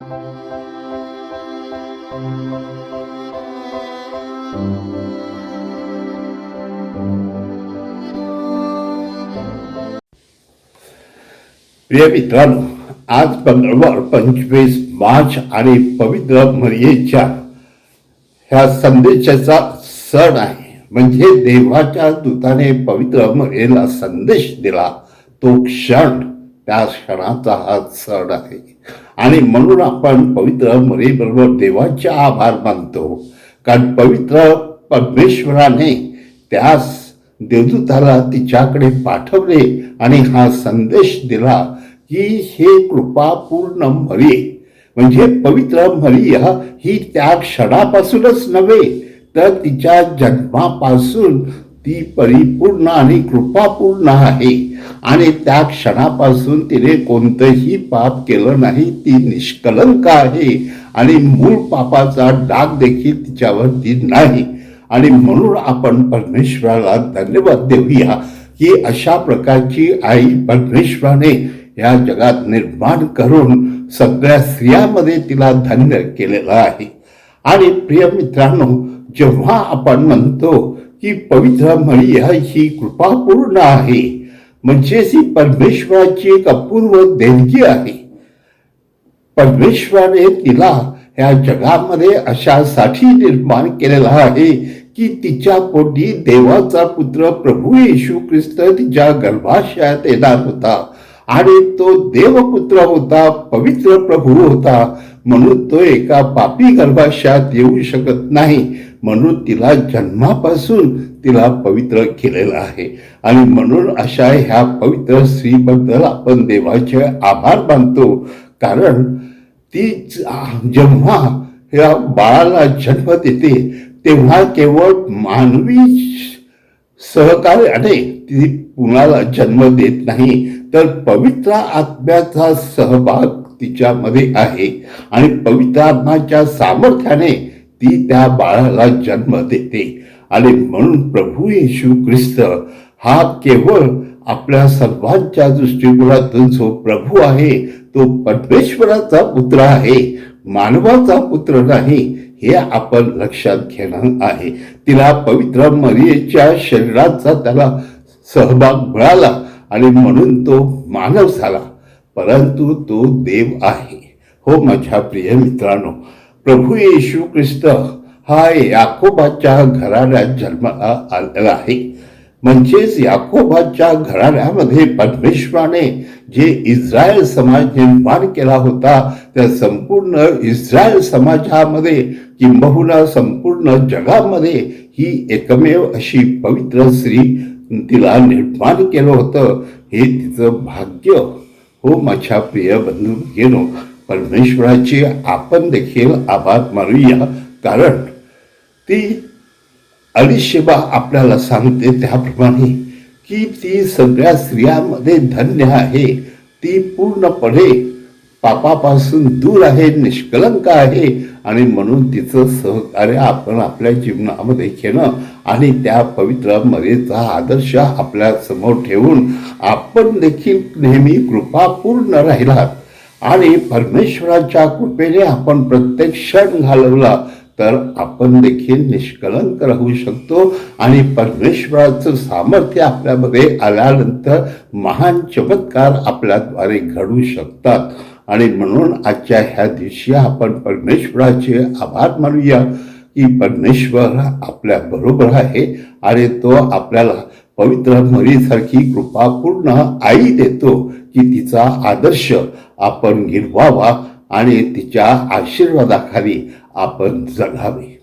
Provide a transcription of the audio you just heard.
प्रिय मित्रांनो आज पंधरावर पंचवीस मार्च आणि पवित्र मरियेच्या ह्या संदेशाचा सण आहे. म्हणजे देवाच्या दूताने पवित्र मरियेला संदेश दिला. तो क्षण त्या क्षणाचा हा सण आहे. आणि म्हणून आपण पवित्र मरीबरोबर देवाचे आभार मानतो. कारण पवित्र परमेश्वराने त्यास देवदूताला तिच्याकडे पाठवले आणि हा संदेश दिला की हे कृपापूर्ण मरी म्हणजे पवित्र मरिया ही त्या क्षणापासूनच नव्हे तर तिच्या जन्मापासून ती परिपूर्ण आणि कृपापूर्ण आहे. आणि त्या क्षणापासून तिने कोणतंही पाप केलं नाही ती निष्कलंक आहे. आणि मूळ पापाचा डाग देखील तिच्यावरती नाही. आणि म्हणून आपण परमेश्वराला धन्यवाद देऊया की अशा प्रकारची आई परमेश्वराने या जगात निर्माण करून सगळ्या स्त्रियामध्ये तिला धन्य केलेलं आहे. आणि प्रिय मित्रांनो जेव्हा आपण म्हणतो की पवित्र मरिया ही कृपापूर्ण आहे म्हणजे ही परमेश्वराची एक अपूर्व देणगी आहे. परमेश्वराने तिला या जगामध्ये अशासाठी निर्माण केलेला आहे की तिच्या पोटी देवाचा पुत्र प्रभू येशू ख्रिस्त तिच्या गर्भाशयात येणार होता आणि तो देवपुत्र होता पवित्र प्रभू होता. म्हणून तो एका पापी गर्भाशयात येऊ शकत नाही. म्हणून तिला जन्मापासून तिला पवित्र केलेलं आहे. आणि म्हणून अशा ह्या पवित्र स्त्रीबद्दल आपण देवाचे आभार मानतो. कारण ती जेव्हा या बाळाला जन्म देते तेव्हा केवळ मानवी सहकार्याने ती कुणाला जन्म देत नाही तर पवित्र आत्म्याचा सहभाग तिच्यामध्ये आहे. आणि पवित्र आत्माच्या सामर्थ्याने ती त्या बाळाला जन्म देते. आणि म्हणून प्रभू येशू ख्रिस्त हा केवळ आपल्या सर्वांच्या दृष्टिकोनातून जो प्रभू आहे तो परमेश्वराचा पुत्र आहे मानवाचा पुत्र नाही हे आपण लक्षात घेणं आहे. तिला पवित्र मरियेच्या शरीराचा त्याला सहभाग मिळाला आणि म्हणून तो मानव झाला. परंतु तो देव आहे. हो माझ्या प्रिय मित्रांनो प्रभू येशू ख्रिस्त हा याकोबाच्या घराण्यात जन्माला आलेला आहे. म्हणजेच याकोबाच्या घराण्यामध्ये परमेश्वराने जे इस्रायल समाज निर्माण केला होता त्या संपूर्ण इस्रायल समाजामध्ये किंबहुना संपूर्ण जगामध्ये ही एकमेव अशी पवित्र स्त्री तिला निर्माण केलं होतं हे तिचं भाग्य. हो माझ्या प्रिय बंधू गेलो परमेश्वराची आपण देखील आभार मानूया. कारण ती अलिशेबा आपल्याला सांगते त्याप्रमाणे की ती सगळ्या स्त्रियांमध्ये धन्य आहे. ती पूर्णपणे पापापासून दूर आहे निष्कलंक आहे. आणि म्हणून तिचं सहकार्य आपण आपल्या जीवनामध्ये घेणं आणि त्या पवित्र मरेचा आदर्श आपल्यासमोर ठेवून आपण देखील नेहमी कृपापूर्ण राहिलात. आणि परमेश्वराच्या कृपेने आपण प्रत्येक क्षण घालवला. तर आपण देखील निष्कलंक राहू शकतो आणि परमेश्वराचं सामर्थ्य आपल्यामध्ये आल्यानंतर महान चमत्कार आपल्याद्वारे घडू शकतात. आणि म्हणून आजच्या ह्या दिवशी आपण परमेश्वराचे आभार मानूया की परमेश्वर आपल्या बरोबर आहे आणि तो आपल्याला पवित्र मरीसारखी कृपापूर्ण आई देतो की तिचा आदर्श आपण गिरवावा आणि तिच्या आशीर्वादाखाली आपण जगावे.